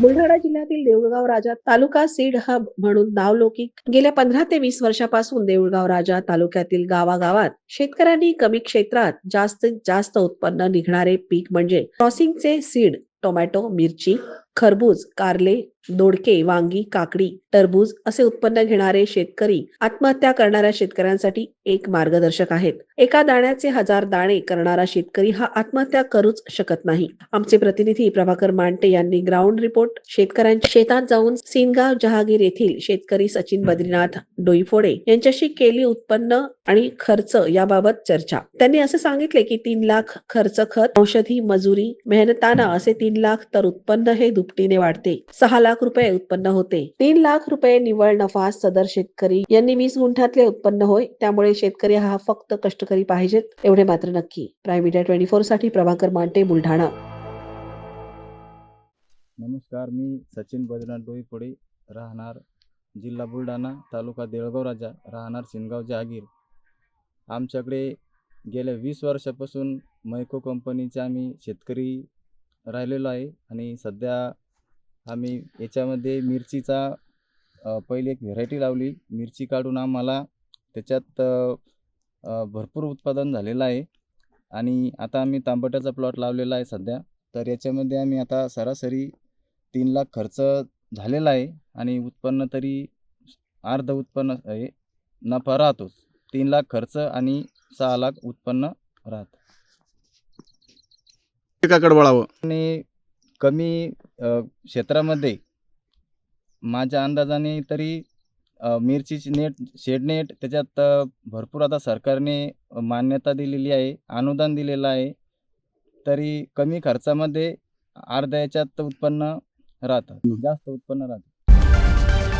बुलढाणा जिल्ह्यातील Deulgaon Raja taluka seed hub म्हणून नावलौकिक गेल्या पंधरा ते वीस वर्षापासून देऊळगाव राजा तालुक्यातील गावागावात शेतकऱ्यांनी कमी क्षेत्रात जास्तीत जास्त उत्पन्न निघणारे पीक म्हणजे क्रॉसिंगचे सीड टोमॅटो मिरची खरबूज कारले दोडके वांगी काकडी टरबूज असे उत्पन्न घेणारे शेतकरी आत्महत्या करणाऱ्या शेतकऱ्यांसाठी एक मार्गदर्शक आहेत. एका दाण्याचे हजार दाणे करणारा शेतकरी हा आत्महत्या करूच शकत नाही. आमचे प्रतिनिधी प्रभाकर मांटे यांनी ग्राउंड रिपोर्ट. शेतकऱ्यांच्या शेतात जाऊन सिनगाव जहागीर येथील शेतकरी सचिन बद्रीनाथ डोईफोडे यांच्याशी केली उत्पन्न आणि खर्च याबाबत चर्चा. त्यांनी असे सांगितले की तीन लाख खर्च खत औषधी मजुरी मेहनताना असे तीन लाख तर उत्पन्न हे दुपटीने वाढते. सहा लाख रुपये उत्पन्न होते. तीन लाख रुपये निव्वळ नफा सदर शेतकरी यांनी वीस गुंठातले उत्पन्न होय. त्यामुळे शेतकरी हा फक्त कष्टकरी पाहिजेत एवढे मात्र नक्की. प्राईम मीडिया ट्वेंटी फोरसाठी प्रभाकर मांटे बुलढाणा. नमस्कार मी सचिन बजरंग डोईफोडे राहणार जिल्हा बुलढाणा तालुका देळगाव राजा राहणार सिनगाव जहागीर आमच्याकडे गेल्या वीस वर्षापासून मैको कंपनीचे आम्ही शेतकरी राहिलेलो आहे आणि सध्या आम्ही याच्यामध्ये मिरचीचा अ, पहिली एक व्हेरायटी लावली. मिरची काढून आम्हाला त्याच्यात अ, अ, भरपूर उत्पादन झालेलं आहे. आणि आता आम्ही तांबट्याचा प्लॉट लावलेला आहे सध्या. तर याच्यामध्ये आम्ही आता सरासरी तीन लाख खर्च झालेला आहे. आणि उत्पन्न तरी अर्ध उत्पन्न आहे नफा राहतोच. तीन लाख खर्च आणि सहा लाख उत्पन्न राहतं. पिकाकडे वळावं. आणि कमी क्षेत्रामध्ये माझ्या अंदाजाने तरी मिरचीची नेट शेड नेट त्याच्यात भरपूर आता सरकारने मान्यता दिलेली आहे अनुदान दिलेलं आहे. तरी कमी खर्चामध्ये अर्ध्या याच्यात उत्पन्न राहतं जास्त उत्पन्न राहतं.